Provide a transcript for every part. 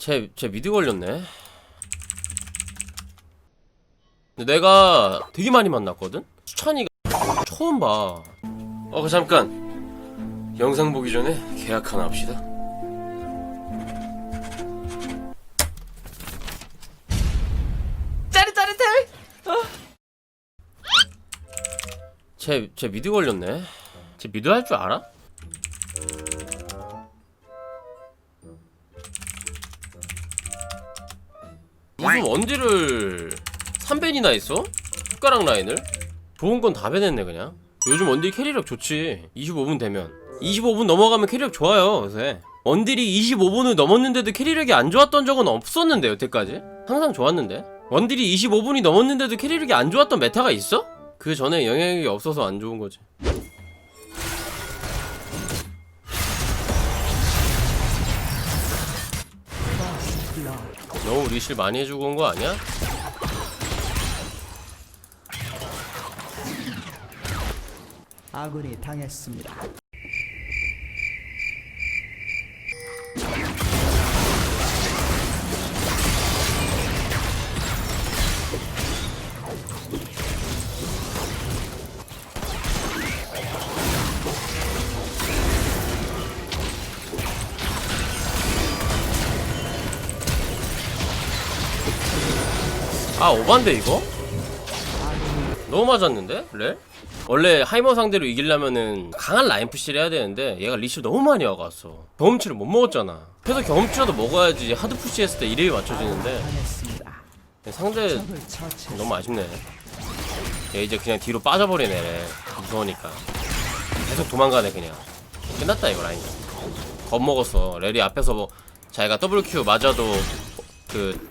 쟤, 쟤 미드 걸렸네. 근데 내가 되게 많이 만났거든? 수찬이가 처음 봐. 어, 그 잠깐. 영상 보기 전에 계약 하나 합시다. 짜릿짜릿해! 어. 쟤, 쟤 미드 걸렸네. 쟤 미드 할 줄 알아? 무슨 원딜을 3벤이나 했어? 숟가락 라인을? 좋은 건 다 배냈네 그냥. 요즘 원딜 캐리력 좋지. 25분 되면. 25분 넘어가면 캐리력 좋아요 요새. 원딜이 25분을 넘었는데도 캐리력이 안 좋았던 적은 없었는데 여태까지. 항상 좋았는데. 원딜이 25분이 넘었는데도 캐리력이 안 좋았던 메타가 있어? 그 전에 영향력이 없어서 안 좋은 거지 너무 리실 많이 해주고 온 거 아니야? 아군이 당했습니다. 아 오반데 이거? 너무 맞았는데? 레? 원래 하이머 상대로 이기려면은 강한 라인 푸시를 해야 되는데 얘가 리실 너무 많이 와갔어 경험치를 못 먹었잖아 그래서 경험치라도 먹어야지 하드 푸시했을 때 1위 맞춰지는데. 상대. 너무 아쉽네 얘 이제 그냥 뒤로 빠져버리네 레. 무서우니까 계속 도망가네 그냥 끝났다 이거 라인 겁먹었어 렐이 앞에서 뭐 자기가 WQ 맞아도 그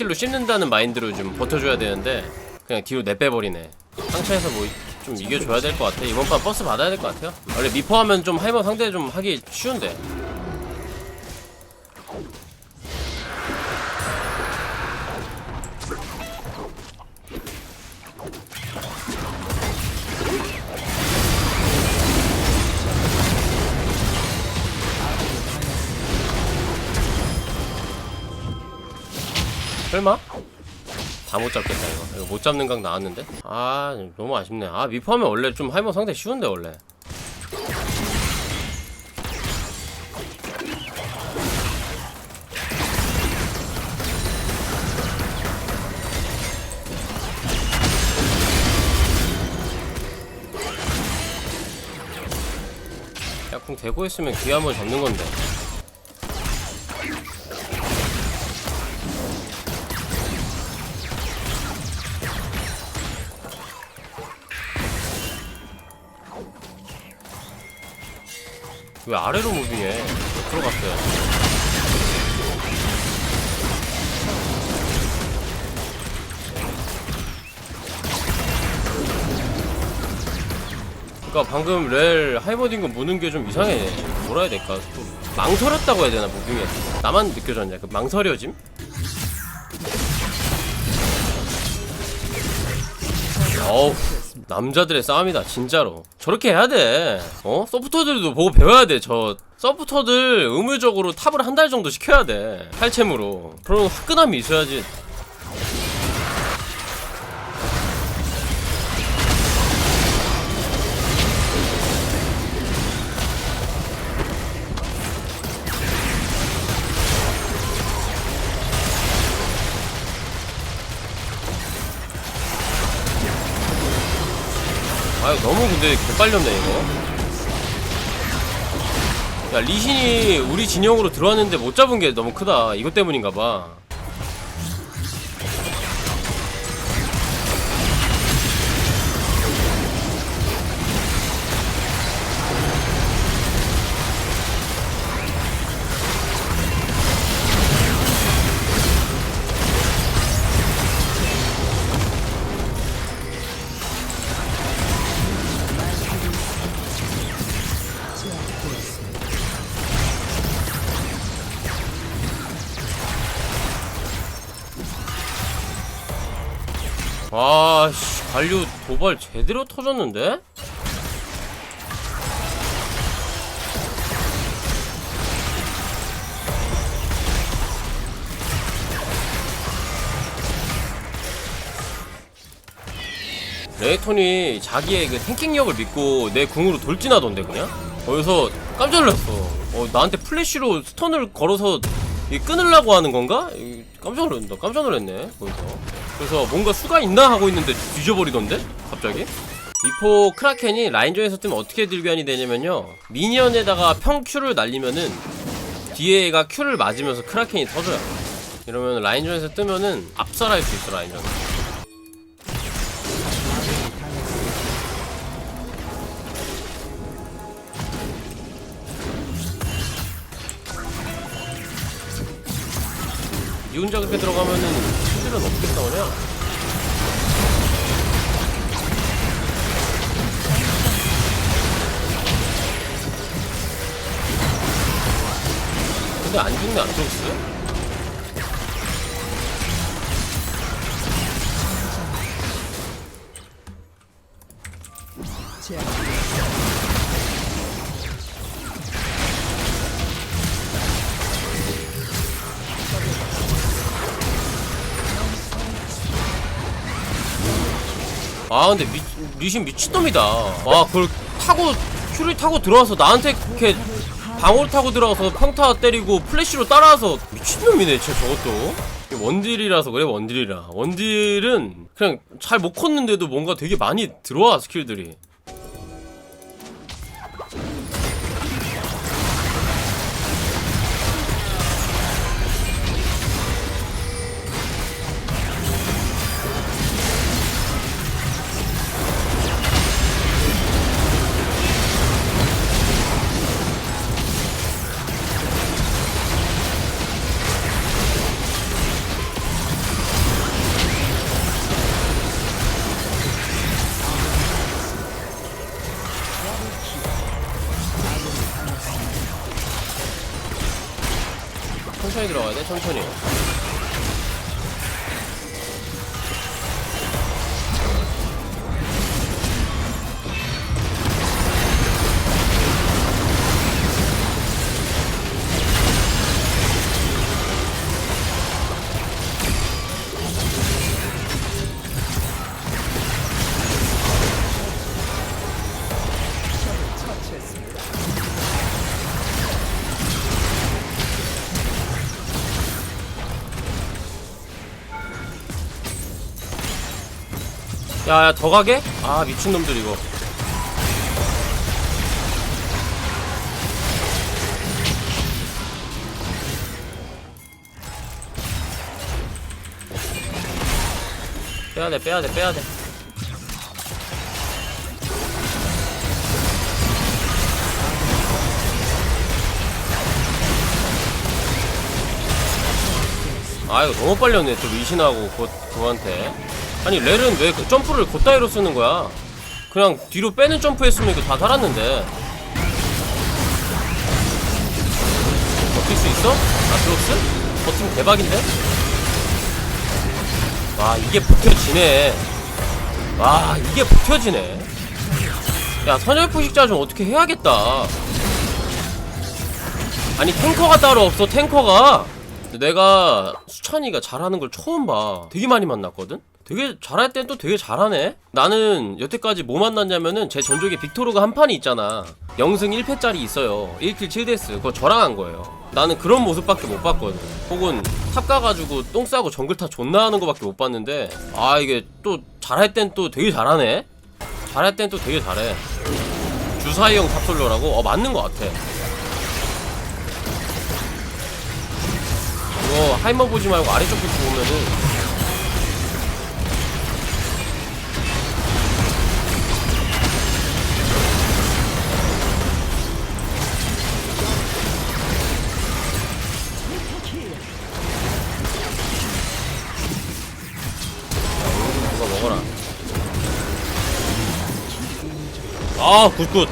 스킬로 씹는다는 마인드로 좀 버텨줘야 되는데 그냥 뒤로 내빼버리네. 상처에서 뭐 좀 이겨줘야 될 것 같아. 이번 판 버스 받아야 될 것 같아요. 원래 미포하면 좀 하이머 상대 좀 하기 쉬운데 설마? 다 못 잡겠다 이거. 이거 못 잡는 각 나왔는데? 아 너무 아쉽네. 아 미포하면 원래 좀 하이머 상대 쉬운데 원래. 야궁 대고 있으면 기회 한번 잡는 건데 왜 아래로 무빙해? 왜 들어갔어요? 그니까 방금 렐 하이버딩거 무는 게 좀 이상해. 뭐라 해야 될까? 좀 망설였다고 해야 되나 무빙에? 나만 느껴졌냐? 그 망설여짐? 어우 남자들의 싸움이다 진짜로. 저렇게 해야 돼. 어? 서포터들도 보고 배워야 돼저. 서포터들 의무적으로 탑을 한 달 정도 시켜야 돼 팔챔으로. 그런 화끈함이 있어야지 아유 너무 근데 개빨렸네 이거. 야 리신이 우리 진영으로 들어왔는데 못 잡은 게 너무 크다. 이것 때문인가 봐 아씨 관류 도발 제대로 터졌는데? 레이턴이 자기의 그 탱킹력을 믿고 내 궁으로 돌진하던데 그냥? 어, 거기서 깜짝 놀랐어 어 나한테 플래쉬로 스턴을 걸어서 이 끊으려고 하는 건가? 깜짝 놀랐다 깜짝 놀랐네 거기서 그래서 뭔가 수가 있나 하고 있는데 뒤져버리던데? 갑자기? 미포 크라켄이 라인전에서 뜨면 어떻게 딜교환이 되냐면요. 미니언에다가 평 Q를 날리면은 뒤에 애가 Q를 맞으면서 크라켄이 터져요. 이러면 라인전에서 뜨면은 압살할 수 있어 라인전. 니 혼자 그렇게 들어가면은 수질은 어떻게 싸우냐? 근데 안 죽네 안 죽었 아 근데 미, 리신 미친놈이다. 와 그걸 타고 큐를 타고 들어와서 나한테 이렇게 방울 타고 들어와서 평타 때리고 플래시로 따라와서 미친놈이네 진짜 저것도. 원딜이라서 그래 원딜이라. 원딜은 그냥 잘 못 컸는데도 뭔가 되게 많이 들어와 스킬들이 야야 더 가게? 아 미친놈들 이거. 빼야돼 빼야돼 빼야돼. 아 이거 너무 빨리 왔네 또 리신하고 곧 그한테 아니 렐은 왜 그 점프를 곧다이로 쓰는 거야 그냥 뒤로 빼는 점프 했으면 이거 다 살았는데 버틸 수 있어? 아트록스? 버티면 대박인데? 와 이게 버텨지네 와 이게 버텨지네 야 선열포식자 좀 어떻게 해야겠다 아니 탱커가 따로 없어 탱커가 내가 수찬이가 잘하는 걸 처음 봐 되게 많이 만났거든? 되게 잘할 땐 또 되게 잘하네. 나는 여태까지 뭐 만났냐면은 제 전적에 빅토르가 한 판이 있잖아. 0승 1패짜리 있어요. 1킬 7데스. 그거 저랑 한 거예요. 나는 그런 모습밖에 못 봤거든. 혹은 탑 가가지고 똥 싸고 정글타 존나 하는 거밖에 못 봤는데 아 이게 또 잘할 땐 또 되게 잘하네. 잘할 땐 또 되게 잘해. 주사위 형 탑솔로라고? 어 맞는 거 같아. 이거 하이머 보지 말고 아래쪽 부터 보면은 먹어라. 아 굿굿.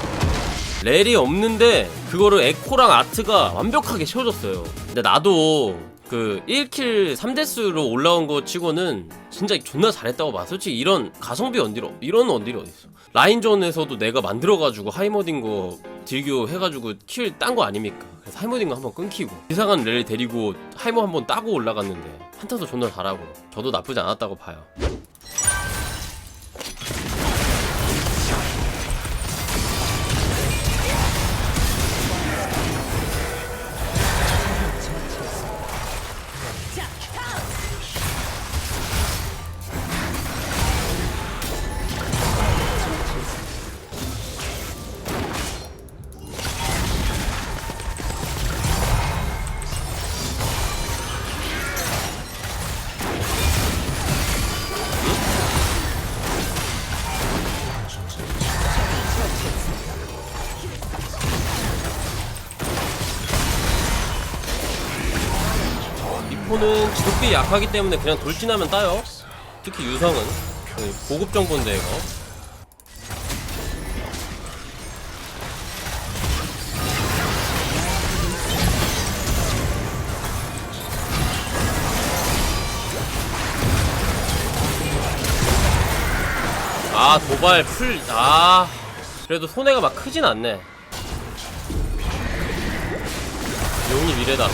렐이 없는데 그거를 에코랑 아트가 완벽하게 채워줬어요. 근데 나도 그 1킬 3데스로 올라온 거 치고는 진짜 존나 잘했다고 봐. 솔직히 이런 가성비 어- 이런 원딜이 어딨어. 라인전에서도 내가 만들어가지고 하이머딩 거 딜교 해가지고 킬 딴 거 아닙니까? 그래서 하이머딩 거 한번 끊기고. 이상한 렐 데리고 하이머 한번 따고 올라갔는데 한타도 존나 잘하고. 저도 나쁘지 않았다고 봐요 공포는 지속비 약하기 때문에 그냥 돌진하면 따요. 특히 유성은. 그 고급 정보인데 이거. 아 도발 풀아. 그래도 손해가 막 크진 않네. 용이 미래다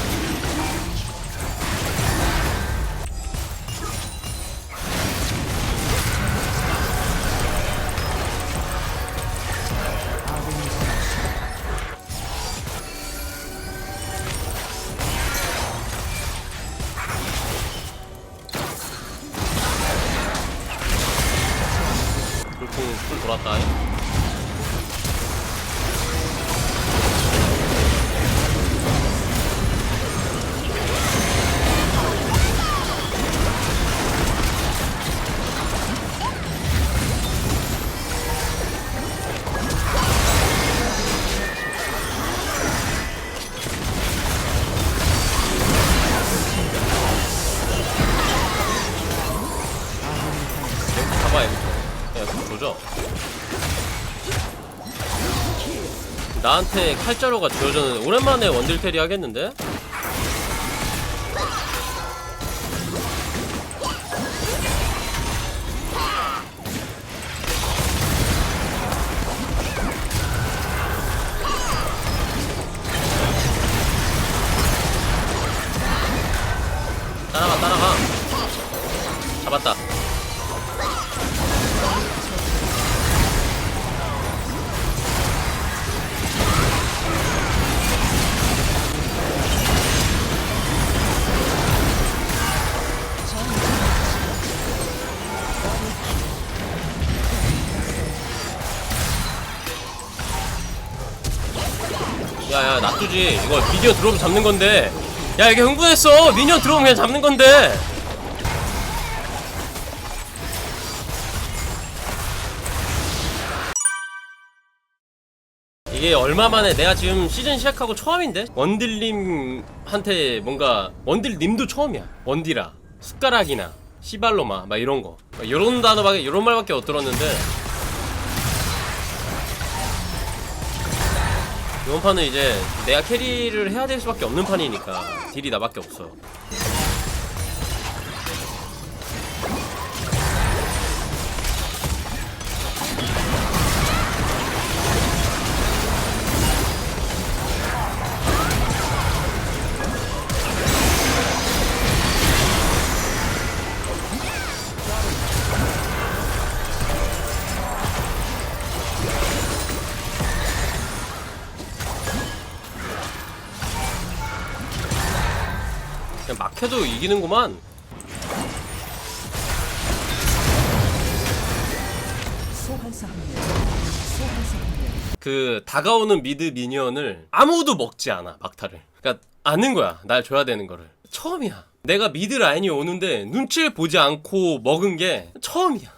나한테 칼자루가 지어졌는데 오랜만에 원딜테리 하겠는데? 놔두지. 이거 미디어 들어오면 잡는 건데. 야 이게 흥분했어. 미니언 들어오면 그냥 잡는 건데. 이게 얼마 만에 내가 지금 시즌 시작하고 처음인데? 원딜님한테 뭔가 원딜님도 처음이야. 원디라 숟가락이나 시발로마. 막 이런 거. 막 이런 단어밖에 이런 말밖에 못 들었는데 이번 판은 이제 내가 캐리를 해야 될 수밖에 없는 판이니까 딜이 나밖에 없어. 해도 이기는구만. 그 다가오는 미드 미니언을 아무도 먹지 않아 막타를. 그러니까 아는 거야. 날 줘야 되는 거를. 처음이야. 내가 미드 라인이 오는데 눈치를 보지 않고 먹은 게 처음이야.